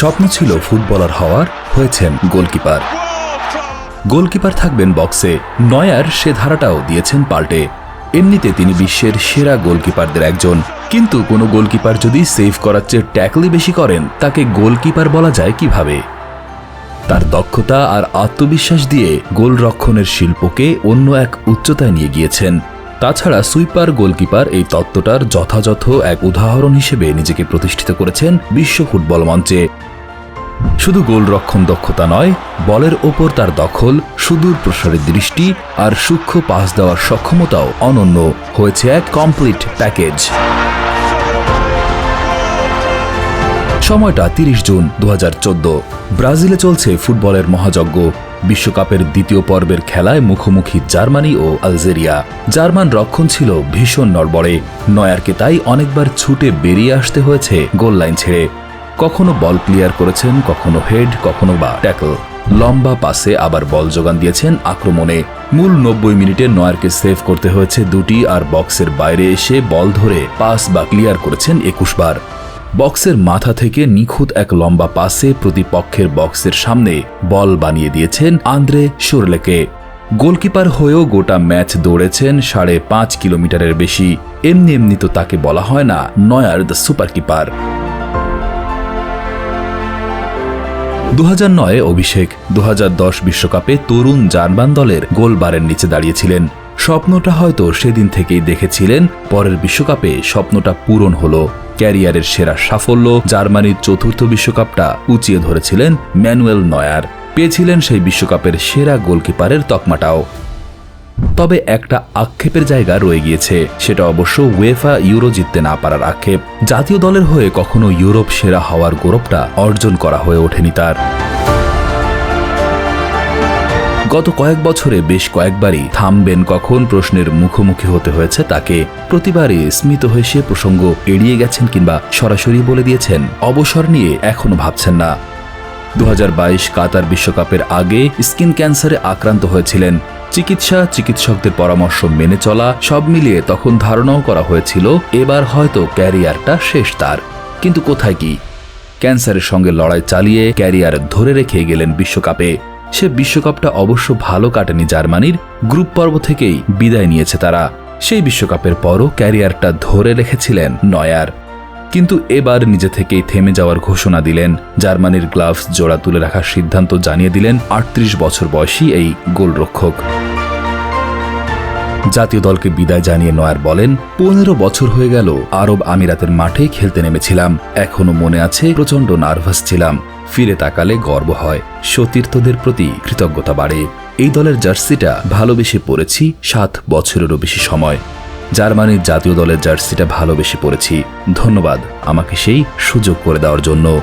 স্বপ্ন ছিল ফুটবলার হওয়ার, হয়েছেন গোলকিপার। গোলকিপার থাকবেন বক্সে, নয়ার সে ধারাটাও দিয়েছেন পাল্টে। এমনিতে তিনি বিশ্বের সেরা গোলকিপারদের একজন। কিন্তু কোনো গোলকিপার যদি সেভ করার চেয়ে ট্যাকলই বেশি করেন, তাকে গোলকিপার বলা যায় কীভাবে? তার দক্ষতা আর আত্মবিশ্বাস দিয়ে গোলরক্ষণের শিল্পকে অন্য এক উচ্চতায় নিয়ে গিয়েছেন। তাছাড়া সুইপার গোলকিপার এই তত্ত্বটার যথাযথ এক উদাহরণ হিসেবে নিজেকে প্রতিষ্ঠিত করেছেন বিশ্ব ফুটবল মঞ্চে। শুধু গোলরক্ষণ দক্ষতা নয়, বলের ওপর তার দখল, সুদূর প্রসারের দৃষ্টি আর সূক্ষ্ম পাস দেওয়ার সক্ষমতাও অনন্য। হয়েছে এক কমপ্লিট প্যাকেজ সময়টা তিরিশ জুন দু হাজার চোদ্দ। ব্রাজিলে চলছে ফুটবলের মহাযজ্ঞ। বিশ্বকাপের দ্বিতীয় পর্বের খেলায় মুখোমুখি জার্মানি ও আলজেরিয়া। জার্মান রক্ষণ ছিল ভীষণ নড়বড়ে। নয়ারকে তাই অনেকবার ছুটে বেরিয়ে আসতে হয়েছে গোল লাইন ছেড়ে। কখনো বল ক্লিয়ার করেছেন, কখনো হেড, কখনো বা ট্যাকল। লম্বা পাসে আবার বল যোগান দিয়েছেন আক্রমণে। মূল নব্বই মিনিটে নয়ারকে সেভ করতে হয়েছে দুটি আর বক্সের বাইরে এসে বল ধরে পাস বা ক্লিয়ার করেছেন একুশ বার। বক্সের মাথা থেকে নিখুঁত এক লম্বা পাসে প্রতিপক্ষের বক্সের সামনে বল বানিয়ে দিয়েছেন আন্দ্রে সুরলেকে গোলকিপার হয়েও গোটা ম্যাচ দৌড়েছেন সাড়ে পাঁচ কিলোমিটারের বেশি। এমনি এমনি তো তাকে বলা হয় না নয়ার দ্য সুপারকিপার। দু নয় অভিষেক দু বিশ্বকাপে তরুণ জার্মান দলের গোলবারের নিচে দাঁড়িয়েছিলেন। স্বপ্নটা হয়তো সেদিন থেকেই দেখেছিলেন, পরের বিশ্বকাপে স্বপ্নটা পূরণ হলো। ক্যারিয়ারের সেরা সাফল্য জার্মানির চতুর্থ বিশ্বকাপটা উঁচিয়ে ধরেছিলেন ম্যানুয়েল নয়ার। পেয়েছিলেন সেই বিশ্বকাপের সেরা গোলকিপারের তকমাটাও। তবে একটা আক্ষেপের জায়গা রয়ে গিয়েছে, সেটা অবশ্য ওয়েফা ইউরো জিততে না পারার আক্ষেপ। জাতীয় দলের হয়ে কখনো ইউরোপ সেরা হওয়ার গৌরবটা অর্জন করা হয়ে ওঠেনি তার। গত কয়েক বছরে বেশ কয়েকবারই থামবেন কখন প্রশ্নের মুখোমুখি হতে হয়েছে তাকে। প্রতিবারই স্মিত হয়ে সে প্রসঙ্গ এড়িয়ে গেছেন কিংবা সরাসরি বলে দিয়েছেন, অবসর নিয়ে এখনও ভাবছেন না। দু হাজার বাইশ কাতার বিশ্বকাপের আগে স্কিন ক্যান্সারে আক্রান্ত হয়েছিলেন। চিকিৎসা, চিকিৎসকদের পরামর্শ মেনে চলা, সব মিলিয়ে তখন ধারণাও করা হয়েছিল, এবার হয়তো ক্যারিয়ারটা শেষ তার। কিন্তু কোথায় কি? ক্যান্সারের সঙ্গে লড়াই চালিয়ে ক্যারিয়ার ধরে রেখে গেলেন বিশ্বকাপে। সে বিশ্বকাপটা অবশ্য ভালো কাটেনি জার্মানির, গ্রুপ পর্ব থেকেই বিদায় নিয়েছে তারা। সেই বিশ্বকাপের পরও ক্যারিয়ারটা ধরে রেখেছিলেন নয়ার। কিন্তু এবার নিজে থেকেই থেমে যাওয়ার ঘোষণা দিলেন। জার্মানির গ্লাভস জোড়া তুলে রাখার সিদ্ধান্ত জানিয়ে দিলেন আটত্রিশ বছর বয়সী এই গোলরক্ষক। জাতীয় দলকে বিদায় জানিয়ে নয়ার বলেন, পনেরো বছর হয়ে গেল, আরব আমিরাতের মাঠে খেলতে নেমেছিলাম। এখনও মনে আছে, প্রচণ্ড নার্ভাস ছিলাম। ফিরে তাকালে গর্ব হয়। সতীর্থদের প্রতি কৃতজ্ঞতা বাড়ে। এই দলের জার্সিটা ভালোবেসে পড়েছি সাত বছরেরও বেশি সময়। জার্মানির জাতীয় দলের জার্সিটা ভালোবেসে পড়েছি। ধন্যবাদ আমাকে সেই সুযোগ করে দেওয়ার জন্য।